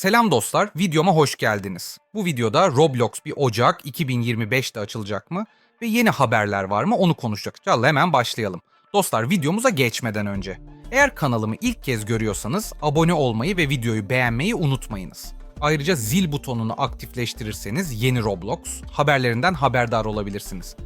Selam dostlar, videoma hoş geldiniz. Bu videoda Roblox bir Ocak 2025'te açılacak mı ve yeni haberler var mı onu konuşacağız. Hadi hemen başlayalım. Dostlar videomuza geçmeden önce. Eğer kanalımı ilk kez görüyorsanız abone olmayı ve videoyu beğenmeyi unutmayınız. Ayrıca zil butonunu aktifleştirirseniz yeni Roblox haberlerinden haberdar olabilirsiniz.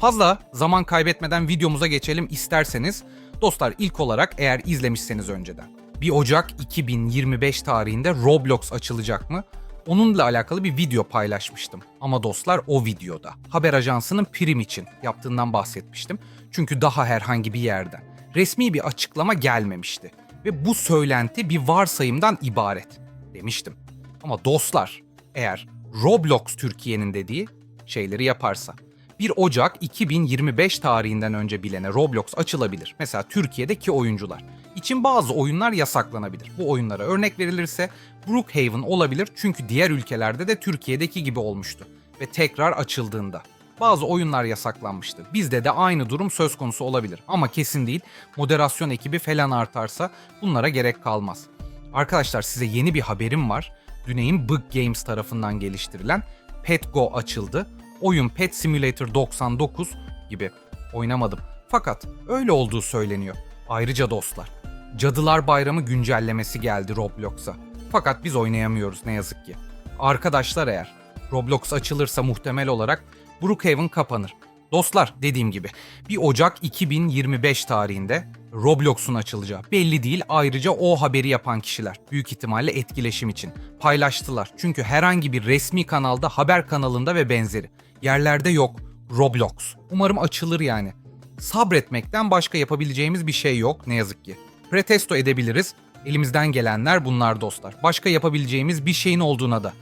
Fazla zaman kaybetmeden videomuza geçelim isterseniz. Dostlar ilk olarak eğer izlemişseniz önceden. 1 Ocak 2025 tarihinde Roblox açılacak mı? Onunla alakalı bir video paylaşmıştım. Ama dostlar o videoda haber ajansının prim için yaptığından bahsetmiştim. Çünkü daha herhangi bir yerden resmi bir açıklama gelmemişti. Ve bu söylenti bir varsayımdan ibaret demiştim. Ama dostlar eğer Roblox Türkiye'nin dediği şeyleri yaparsa 1 Ocak 2025 tarihinden önce bilene Roblox açılabilir. Mesela Türkiye'deki oyuncular için bazı oyunlar yasaklanabilir. Bu oyunlara örnek verilirse Brookhaven olabilir çünkü diğer ülkelerde de Türkiye'deki gibi olmuştu ve tekrar açıldığında bazı oyunlar yasaklanmıştı. Bizde de aynı durum söz konusu olabilir ama kesin değil. Moderasyon ekibi falan artarsa bunlara gerek kalmaz. Arkadaşlar size yeni bir haberim var. Düney'in Bug Games tarafından geliştirilen Pet Go açıldı. Oyun Pet Simulator 99 gibi oynamadım. Fakat öyle olduğu söyleniyor. Ayrıca dostlar, Cadılar Bayramı güncellemesi geldi Roblox'a. Fakat biz oynayamıyoruz ne yazık ki. Arkadaşlar eğer Roblox açılırsa muhtemel olarak Brookhaven kapanır. Dostlar dediğim gibi 1 Ocak 2025 tarihinde Roblox'un açılacağı belli değil. Ayrıca o haberi yapan kişiler büyük ihtimalle etkileşim için paylaştılar. Çünkü herhangi bir resmi kanalda, haber kanalında ve benzeri yerlerde yok Roblox. Umarım açılır yani. Sabretmekten başka yapabileceğimiz bir şey yok ne yazık ki. Protesto edebiliriz. Elimizden gelenler bunlar dostlar. Başka yapabileceğimiz bir şeyin olduğuna da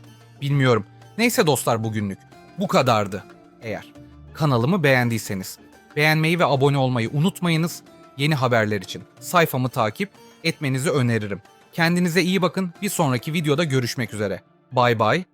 bilmiyorum. Neyse dostlar bugünlük. Bu kadardı. Eğer kanalımı beğendiyseniz beğenmeyi ve abone olmayı unutmayınız. Yeni haberler için sayfamı takip etmenizi öneririm. Kendinize iyi bakın. Bir sonraki videoda görüşmek üzere. Bay bay.